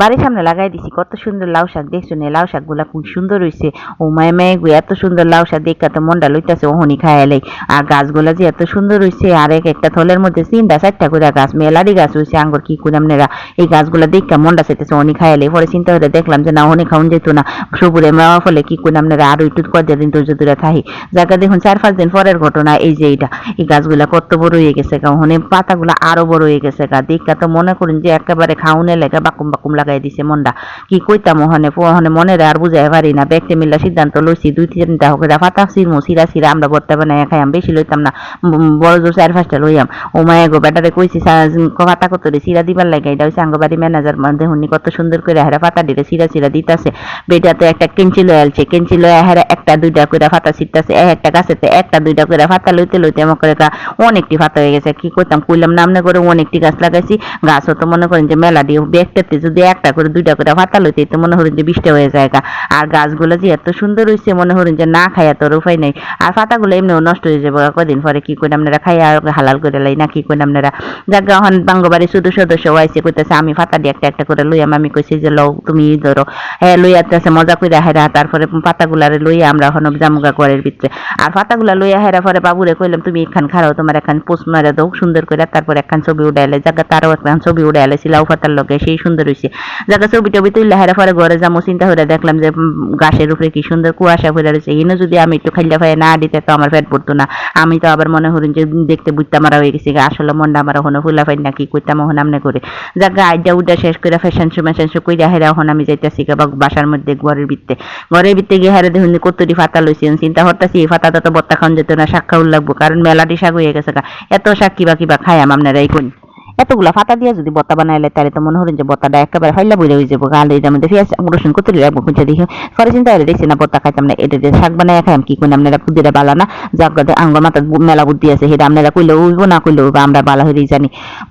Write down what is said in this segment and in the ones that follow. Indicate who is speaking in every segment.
Speaker 1: বাড়ির সামনে লাগাই দিছি, কত সুন্দর লাউ শাক, দেখছ না? লাউ শাকগুলা খুব সুন্দর হইছে। ও মায়ে মায়ে গো, এত সুন্দর লাউ শাক দেখা তো মনটা লইতাছে, ওহনি খায়ালাই আর গাছগুলা যে এত সুন্দর হইছে, আর এক একটা থলের মধ্যে তিনটা চারটা করে গাছ, মেলারি গাছ হইছে, আঙ্গুর কি করে আপনারা এই গাছগুলা দেখা মনটা চাইতেছে, ওহনি খায়ালাই পরে চিন্তা করে দেখলাম যে না, ওহনি খাওন যেত না। সবুরে মেওয়া ফলে কি করে আপনারা আরও একটু কয়েক দিন ধৈর্য ধরে থাকি জায়গা দেখুন, চার পাঁচ দিন পরের ঘটনা এই যে এইটা। এই গাছগুলা কত বড় হয়ে গেছে গা ওখানে পাতাগুলা আরও বড় হয়ে গেছে গা। দেখা তো মনে করুন যে একেবারে খাউনে লেগে বাকুম বাকুম লাগাই দিছে মনটা কি কইতাম ওখানে ওখানে মনে আর বুঝাই পারি না। ব্যাগতে মিল্লা সিদ্ধান্ত লইছি, দুই তিনটা হোক পাতা সিরমু সিরা সিরা, আমরা বর্তা বানাই খাইয়াম, বেশি লইতাম না। বড় জোর চার পাঁচটা লইয়াম। ও মায়া গো, বেটারে কইছি পাতা কত রে? সিরা দিবার লাগে, এটা হইছে আঙ্গবাড়ি ম্যানেজার দেখুন কত সুন্দর করে হেরা পাতা দিলে সিরা সিরা দিতাছে। বেটা তো একটা কেঞ্চি লয়ে আলছে কেঞ্চি লয়ে হেরা একটা দুইটা করে ফাতা ছিটতাছে, এক একটা গাছেতে একটা দুইটা করে ফাতা লইতে লইতে আমার করে অনেকটি ফাতা হয়ে গেছে। কি করতাম কইলাম নামনে করে অনেকটি গাছ লাগাইছি, গাছও তো মনে করেন যে মেলা দিয়ে ব্যাগটাতে যদি একটা করে, দুইটা করে ফাতা লইতে, তো মনে করেন যে বৃষ্টি হয়ে যায় আর গাছগুলো যে এত সুন্দর হইছে, মনে করেন যে না খাইয়া তোর উপায় নেই। আর পাতাগুলো এমনিও নষ্ট হয়ে যাবে কদিন পরে কি করে আপনারা খাইয়া হালাল করে লাই না, কি করে আপনারা? যাক হন বাঙ্গবাড়ি শুধু সদস্য হয়েছে কইতেছে আমি ফাতা দিয়ে একটা একটা করে লইয়াম আমি। কইছি যে লও, তুমি ধরো। হ্যাঁ লইয়া আছে মজা করে হেরা, তারপরে পাতাগুলারে লইয়া আমরা এখন জামুগা ঘরের ভিতরে। আর পাতাগুলা লইয়া হেরা পরে বাবুরে কইলাম, তুমি এখান খারাও তোমার এখান পোস্ট মারা দাও, সুন্দর করে তারপর একখান ছবি উড়াইলে জায়গা তারও একখান ছবি উড়াইলে লাউ পাতার লগে, সেই সুন্দর হইছে। জায়গা ছবি টবি তুললে হেরা পরে ঘরে যাব চিন্তা করে দেখলাম যে গাছের উপরে কি সুন্দর কুয়াশা পড়ে রয়েছে। এনে যদি আমি একটু খাইলে ভাই না দিতে, তো আমার পেট পড়তো না। আমি তো আবার মনে করি যে দেখতে বুঝতে মারা হয়ে গেছি আসলে মনটা আমার ওখানে ফুলা ফাই না, কি করতাম ওখানে আমনে করে। জায়গা আইডা উডা শেষ করে ফ্যাশন শো ম্যাশন শো কইরা হেরা এখন আমি যাইতেছি বা বাসার মধ্যে ঘরের ভিতরে ঘরের ভিতরে গিয়ে হেরা দেখুন কতটি ফাতা লইছি চিন্তা করতেছি, এই ফাতা তো বত্তা খাওয়ান যেত না, শাক খাওয়ার লাগবো, কারণ মেলাটি শাক হয়ে গেছে। এত শাক কিবা কিবা খাই আপনারা এই কোন এতগুলা ফাতা দিয়ে যদি বত্তা বানাইলে, তাহলে তো মনে হলেন যে বত্তাটা একেবারে ফাইলা বইলে হয়ে যাব গালে এটার মধ্যে পেঁয়াজ রসুন করতে লাগবো, খুঁজে দেখি। পরে চিন্তা করে দেখছি, না, বত্তা খাইতাম না, এটা দিয়ে শাক বানাই খাইম, কি কোন আপনারা বুদ্ধিটা বালা না? জাগাতে আঙ্গ মাথা মেলা বুদ্ধি আছে, সেটা আপনারা কইলেও উইব না কইলেও বা আমরা বালা হয়ে জানি।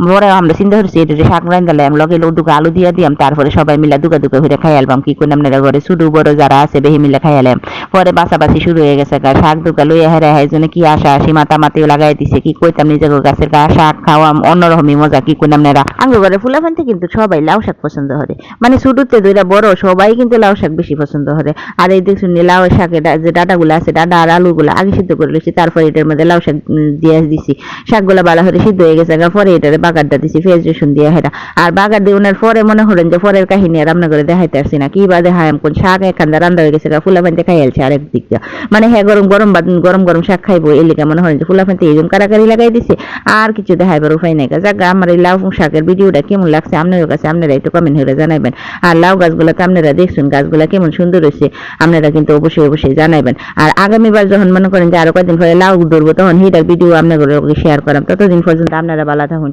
Speaker 1: পরে আমরা চিন্তা করছি, এটা দিয়ে শাক রান দিলাম লগে দুটো আলু দিয়ে দিলাম তারপরে সবাই মিলে দুকা দুকা হয়ে খাই আলবাম, কি কোন আপনারা ঘরে শুধু বড় যারা আছে বেহি মিলে খাই আলাম পরে বাসাবাসি শুরু হয়ে গেছে, গা, শাক দুকা লইয়া হেরা হয় জন্য কি আশা আসি মাথা মাতিও লাগাই দিছে, কি কইতাম নিজের গাছের গা, শাক খাওয়াম, অন্যরকমই মজা কি কোন আপনারা আঙ্গ ঘরে ফুলাফানতে কিন্তু সবাই লাউ শাক পছন্দ করে। মানে ছোটতে দুইটা বড় সবাই কিন্তু লাউ শাক বেশি পছন্দ করে। আর এই দেখুন লাউ শাকের ডা- যে ডাটাগুলো আছে ডাটা আর আলুগুলো আগে সিদ্ধ করে লইছি তারপরে এটার মধ্যে লাউ শাক দিয়ে দিছি। শাকগুলো ভালো করে সিদ্ধ হয়ে গেছে গা, পরে এটারে বাগারটা দিছি পেঁয়াজ রসুন দিয়ে হেরা আর বাগার দিয়ে ওনার পরে মনে করেন যে পরের কাহিনী আর রান্না করে দেখাইতে আসছি না। কি বা দেখায় কোন শাক এখানটা রান্না হয়ে গেছে ফুলাফানতে খাই আলছে আরেক দিক মানে হ্যাঁ গরম গরম গরম গরম শাক খাইবো এই মনে হয় যে ফুলা ফুলাফানতে এই কারাকারি লাগাই দিছে। আর কিছু দেখাইবার উপায় নাই যাক আমার এই লাউ শাকের ভিডিওটা কেমন লাগছে আপনাদের কাছে আপনারা একটু কমেন্ট করে জানাবেন আর লাউ গাছগুলোতে আপনারা দেখছেন, গাছগুলো কেমন সুন্দর হয়েছে, আপনারা কিন্তু অবশ্যই অবশ্যই জানাবেন আর আগামীবার যখন মনে করেন যে আরও কয়েকদিন পরে লাউ ধরবো, তখন হিটার ভিডিও আপনাদের শেয়ার করাম। ততদিন পর্যন্ত আপনারা ভালো থাকুন।